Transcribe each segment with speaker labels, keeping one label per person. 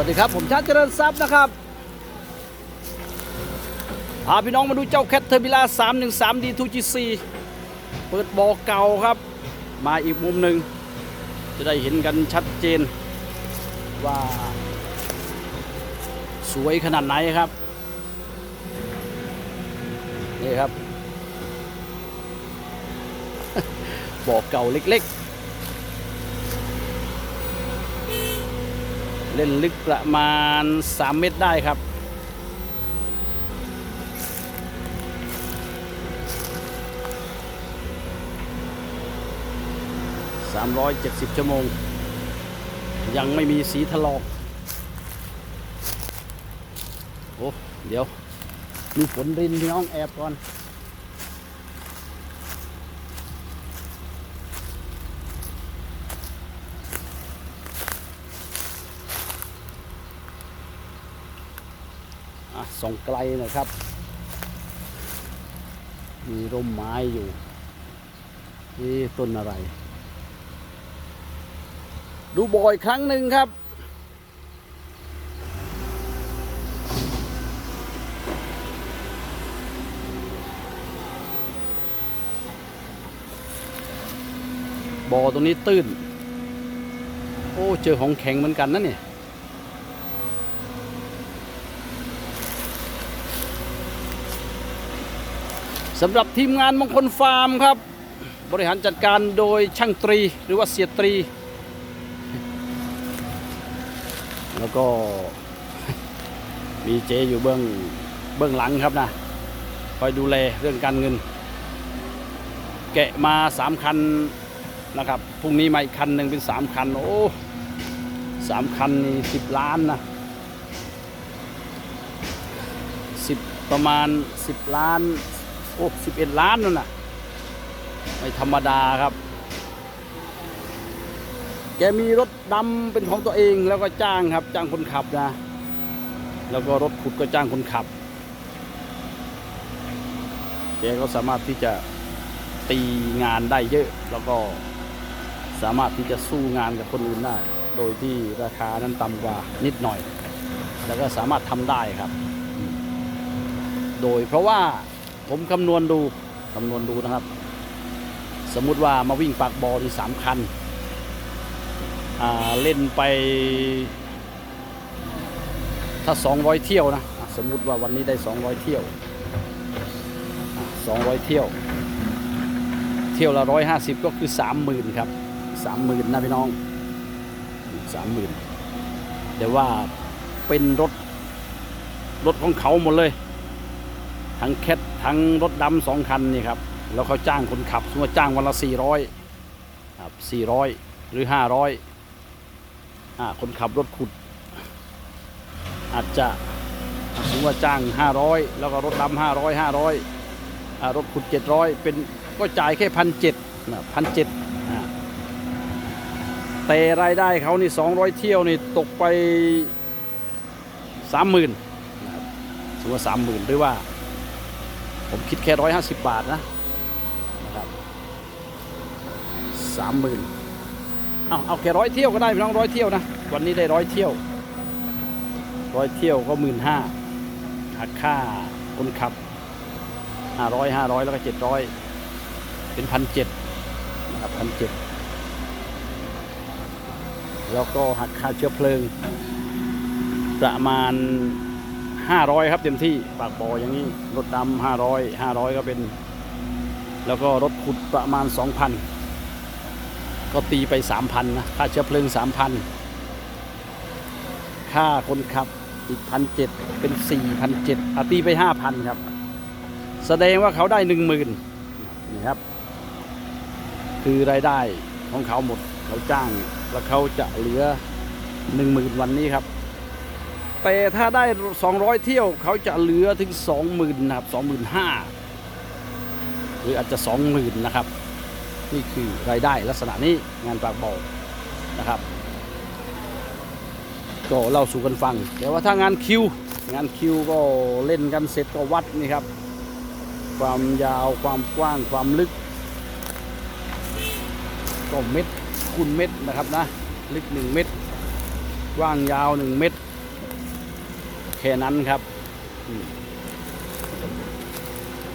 Speaker 1: วัสดีครับ ผมชาติเจริญทรัพย์นะครับพาพี่น้องมาดูเจ้าแคทเทอร์บิลา313 D2GC เปิดบ่อเก่าครับ มาอีกมุมหนึ่งจะได้เห็นกันชัดเจน ว่า สวยขนาดไหนครับ นี่ครับบ่อเก่าเล็กๆ เล่นลึกประมาณ 3 เมตรได้ครับ 370 ชั่วโมง ยังไม่มีสีถลอก โอ้ เดี๋ยว มีฝนรินมีน้องแอบก่อน ส่องไกลนะครับ มีร่มไม้อยู่นี่ต้นอะไร ดูบ่อยครั้งหนึ่งครับ บ่อตรงนี้ตื้น โอ้ เจอของแข็งเหมือนกันนะเนี่ย สำหรับทีมงานมงคลฟาร์มครับ บริหารจัดการโดยช่างตรีหรือว่าเสียตรี แล้วก็มีเจอยู่เบื้องเบื้องหลังครับนะคอยดูแลเรื่องการเงิน แกะมาสามคันนะครับพรุ่งนี้มาอีกคันหนึ่งเป็นสามคัน โอ้สามคันนี่สิบล้านนะสิบประมาณสิบล้าน โอ้สิบเอ็ดล้านนั่นน่ะ ไม่ธรรมดาครับ แกมีรถดำเป็นของตัวเองแล้วก็จ้างครับ จ้างคนขับนะ แล้วก็รถขุดก็จ้างคนขับ แกก็สามารถที่จะตีงานได้เยอะ แล้วก็สามารถที่จะสู้งานกับคนอื่นได้ โดยที่ราคานั้นต่ำกว่านิดหน่อย แล้วก็สามารถทำได้ครับ โดยเพราะว่า ผมคำนวณดูคำนวณดูนะครับ สมมุติว่ามาวิ่งปากบอลนี่สามคันเล่นไป ถ้า 200 เที่ยวนะ สมมุติว่าวันนี้ได้ 200 เที่ยวอะ200 เที่ยว เที่ยวละ 150 ก็คือ 30,000 ครับ 30,000 นะพี่น้อง 30,000 แต่ว่าเป็นรถ รถของเขาหมดเลย ทั้งแคท ทั้งรถดำสองคันนี่ครับแล้วเขาจ้างคนขับสมมติว่าจ้างวันละสี่ร้อยครับสี่ร้อยหรือห้าร้อยอ่าคนขับรถขุด อาจจะอะสมมติว่าจ้างห้าร้อยแล้วก็รถดำห้าร้อยห้าร้อยอ่ารถขุดเจ็ดร้อยเป็นก็จ่ายแค่พันเจ็ดนะพันเจ็ดแต่รายได้เขานี่สองร้อยเที่ยวนี่ตกไปสามหมื่นสมมติว่าสามหมื่นหรือว่า ผมคิดแค่ร้อยห้าสิบบาทนะนะครับสามหมื่นเอาเอาแค่ร้อยเที่ยวก็ได้พี่น้องร้อยเที่ยวนะ วันนี้ได้ร้อยเที่ยวร้อยเที่ยวก็หมื่นห้าหักค่าคนขับห้าร้อยห้าร้อยแล้วก็เจ็ดร้อยเป็นพันเจ็ดนะครับพันเจ็ดแล้วก็หักค่าเชื้อเพลิง ประมาณ 500 ครับเต็มที่ปากบ่ออย่างนี้รถดำ500 500 ก็เป็น แล้วก็รถขุดประมาณ 2,000 ก็ตีไป 3,000นะค่าเชื้อเพลิง 3,000 ค่าคนขับอีก1,700เป็น4,700อะตีไป5,000ครับ แสดงว่าเขาได้10,000นี่ครับ คือรายได้ของเขาหมดเขาจ้าง แล้วเขาจะเหลือ10,000วันนี้ครับ แต่ถ้าได้ 200 เที่ยวเขาจะเหลือถึง 20,000นะครับ25,000หรืออาจจะ 20,000นะครับ นี่คือรายได้ลักษณะนี้งานปากบ่อนะครับก็เล่าสู่กันฟัง แต่ว่าถ้างานคิว งานคิวก็เล่นกันเสร็จก็วัดนี่ครับ ความยาวความกว้างความลึก ก็เม็ดคูณเม็ดนะครับนะ ลึก 1 เม็ดกว้างยาว 1 เม็ด แค่นั้นครับม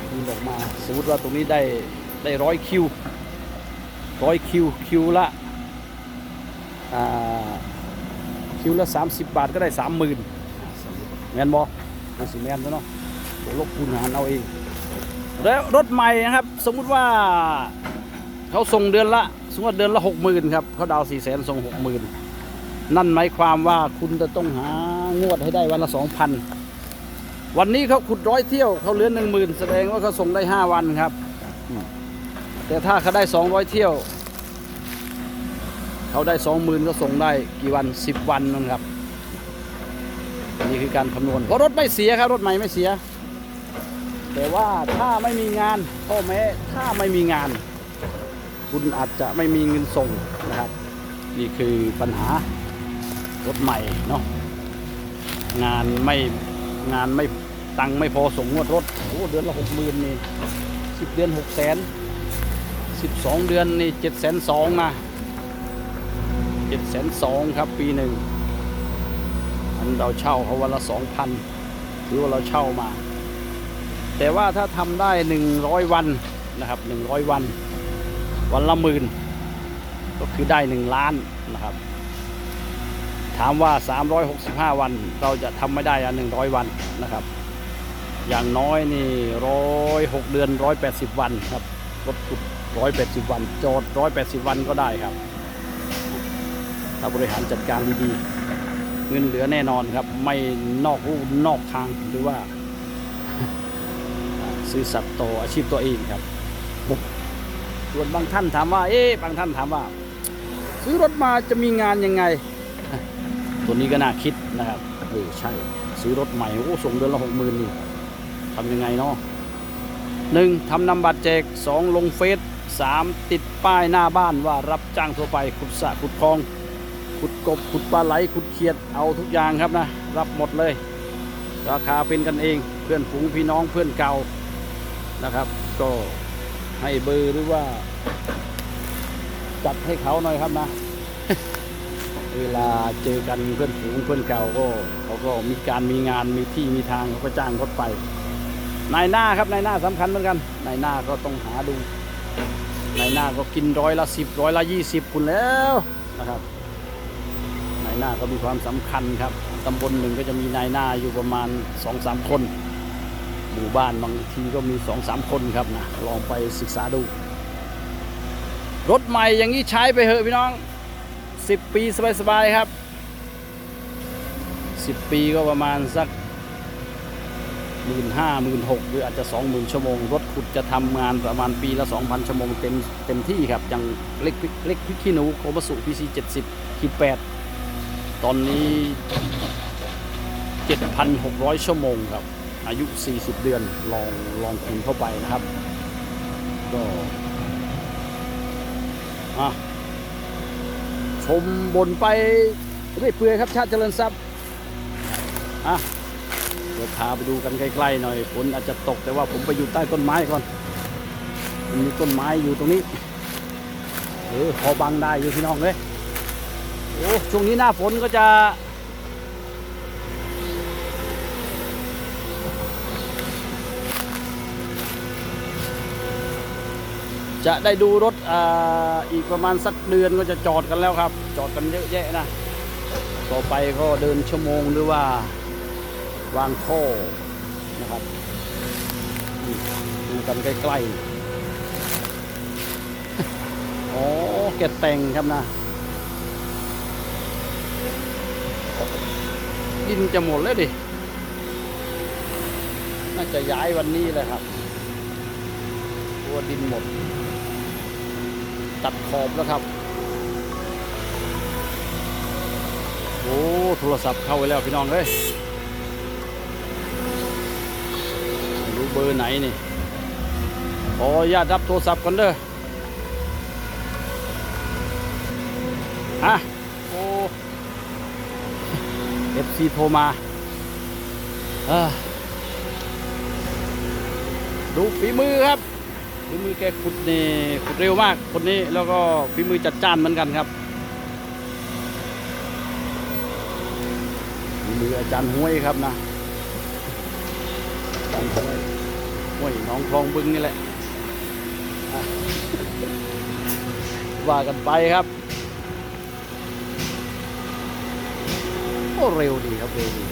Speaker 1: คูณออกมาสมมติว่าตรงนี้ได้ได้ร้อยคิวร้อยคิวคิวละคิวละ 30 บาทก็ได้ 30,000แมนบอมันสิแมนซะเนาะเดี๋ยวลบคูณหารเอาเอง แล้วรถใหม่นะครับ สมมุติว่าเขาส่งเดือนละ สมมติเดือนละหกหมื่นครับ เขาดาวสี่แสนส่งหกหมื่นนั่นหมายความว่าคุณจะต้องหา งวดให้ได้วันละสองพันวันนี้เขาขุดร้อยเที่ยวเขาเหลือหนึ่งหมื่นแสดงว่าเขาส่งได้ห้าวันครับ แต่ถ้าเขาได้สองร้อยเที่ยว เขาได้สองหมื่นก็ส่งได้กี่วันสิบวันนั่นครับ นี่คือการคำนวณเพราะรถไม่เสียครับ รถใหม่ไม่เสีย แต่ว่าถ้าไม่มีงานพ่อแม้ถ้าไม่มีงาน คุณอาจจะไม่มีเงินส่งนะครับ นี่คือปัญหารถใหม่เนาะ งานไม่งานไม่ตังค์ไม่พอส่งงวดรถโอ้เดือนละหกหมื่นนี่สิบเดือนหกแสนสิบสองเดือนนี่เจ็ดแสนสองนะเจ็ดแสนสองครับปีหนึ่งอันเราเช่าเขาวันละสองพันหรือว่าเราเช่ามา แต่ว่าถ้าทำได้100วันนะครับ100วัน วันละหมื่นก็คือได้1ล้านนะครับามว่า 365 วันเราจะทำไม่ได้อะ100วันนะครับ อย่างน้อยนี่ร้อยหกเดือน180วันครับรถขุด180วัน โจทย์180วันก็ได้ครับ ถ้าบริหารจัดการดีๆ เงินเหลือแน่นอนครับ ไม่นอกรูนอกทางหรือว่า ซื้อสัตว์โตอาชีพตัวเองครับปุ๊บส่วนบางท่านถามว่า เอ๊ะบางท่านถามว่า ซื้อรถมาจะมีงานยังไง ตัวนี้ก็น่าคิดนะครับเออใช่ ซื้อรถใหม่โอ้ส่งเดือนละหกหมื่นนี่ทำยังไงเนาะหนึ่งทำนำบัตรแจกสองลงเฟซสามติดป้ายหน้าบ้านว่ารับจ้างทั่วไปขุดสระขุดคลองขุดกบขุดปลาไหลขุดเขียดเอาทุกอย่างครับนะ รับหมดเลย ราคาเป็นกันเองเพื่อนฝูงพี่น้องเพื่อนเก่านะครับ ก็ให้เบอร์หรือว่า จัดให้เขาหน่อยครับนะ เวลาเจอกันเพื่อนฝูงเพื่อนเก่าก็เขาก็มีการมีงานมีที่มีทางเขาก็จ้างรถไปนายหน้าครับนายหน้าสำคัญเหมือนกันนายหน้าก็ต้องหาดูนายหน้าก็กินร้อยละสิบร้อยละยี่สิบคุณแล้วนะครับนายหน้าก็มีความสำคัญครับตำบลหนึ่งก็จะมีนายหน้าอยู่ประมาณสองสามคนหมู่บ้านบางทีก็มีสองสามคนครับนะลองไปศึกษาดู รถใหม่อย่างนี้ใช้ไปเถอะพี่น้อง สิบปีสบายๆครับสิบปีก็ประมาณสักหมื่นห้าหมื่นหกหรืออาจจะสองหมื่นชั่วโมง รถขุดจะทำงานประมาณปีละสองพันชั่วโมงเต็มเต็มที่ครับ อย่างเล็กเล็กพิกขี้หนูโคมาสุพีซีเจ็ดสิบขีดแปดตอนนี้เจ็ดพันหกร้อยชั่วโมงครับ อายุ 40 เดือนลองลองคูณเข้าไปนะครับ ก็อะ ชมบนไปเรื่อยเปื่อยครับชาติเจริญทรัพย์อะเดี๋ยวพาไปดูกันใกล้ๆหน่อยฝนอาจจะตกแต่ว่าผมไปอยู่ใต้ต้นไม้ก่อนมันมีต้นไม้อยู่ตรงนี้เออพอบังได้อยู่พี่น้องเลยโอ้ช่วงนี้หน้าฝนก็จะ จะได้ดูรถออีกประมาณสักเดือนก็จะจอดกันแล้วครับ จอดกันเยอะแยะนะต่อไปก็เดินชั่วโมงหรือว่าวางท่อนะครับดูกันใกล้ๆอ๋อแกแต่งครับนะดินจะหมดแล้วดิ น่าจะย้ายวันนี้เลยครับตัวดินหมด ตัดขอบแล้วครับ โอ้โทรศัพท์เข้าไปแล้วพี่น้องเอ้ยรู้เบอร์ไหนนี่ขออนุญาตรับโทรศัพท์กันเด้อฮะโอ้เอฟซีโทรมาอ้อดูฝีมือครับ ฝีมือแกขุดนี่ขุดเร็วมากคนนี้แล้วก็ฝีมือจัดจ้านเหมือนกันครับฝีมืออาจารย์ห้วยครับนะกันห้วยห้วยหน้องคลองบึงนี่แหละอะว่ากันไปครับโอ้เร็วดีครับเร็วดี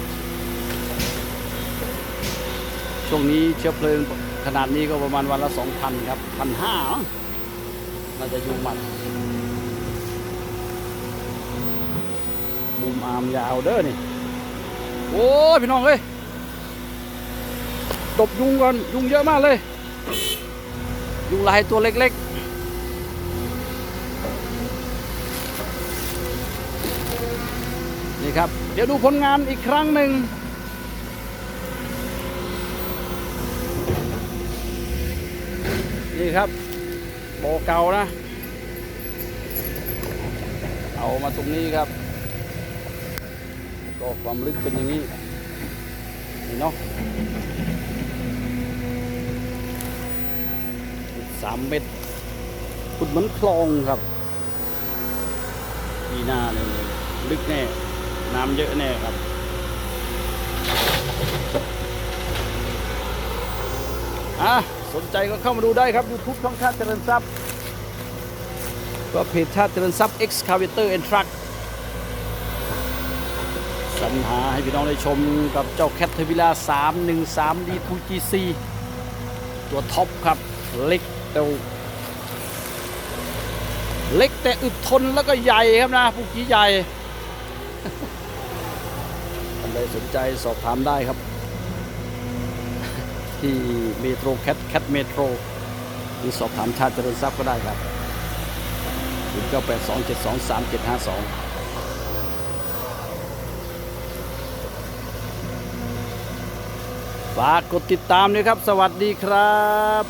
Speaker 1: ช่วงนี้เชื้อเพลิง ขนาดนี้ก็ประมาณวันละสองพันครับพันห้าน่าจะยุ่งมันมุมอามยาวเด้อนี่ โอ้พี่น้องเอ้ยตบยุงก่อนยุงเยอะมากเลย ยุงลายตัวเล็กๆนี่ครับ เดี๋ยวดูผลงานอีกครั้งหนึ่ง นี่ครับบ่อเก่านะ เอามาตรงนี้ครับ ก็ความลึกเป็นอย่างนี้นี่เนาะสามเมตรขุดเหมือนคลองครับปีหน้าเนี่ยลึกแน่ น้ำเยอะแน่ครับอะ สนใจก็เข้ามาดูได้ครับ YouTube ช่องชาติเจริญทรัพย์ ก็เพจชาติเจริญทรัพย์ Excavator and Truck สรรหาให้พี่น้องได้ชมกับเจ้าแคทเทอร์วิล่า313 D2GC ตัวท็อปครับ เล็กแต่เล็กแต่อึดทนแล้วก็ใหญ่ครับนะผู้กี้ใหญ่ท่านใดสนใจสอบถามได้ครับ ที่เมโทรแคทแคทเมโทรหรือสอบถามชาติเจริญทรัพย์ก็ได้ครับ0 9 8 2 7 2 3 7 5 2ฝากกดติดตามด้วยครับ สวัสดีครับ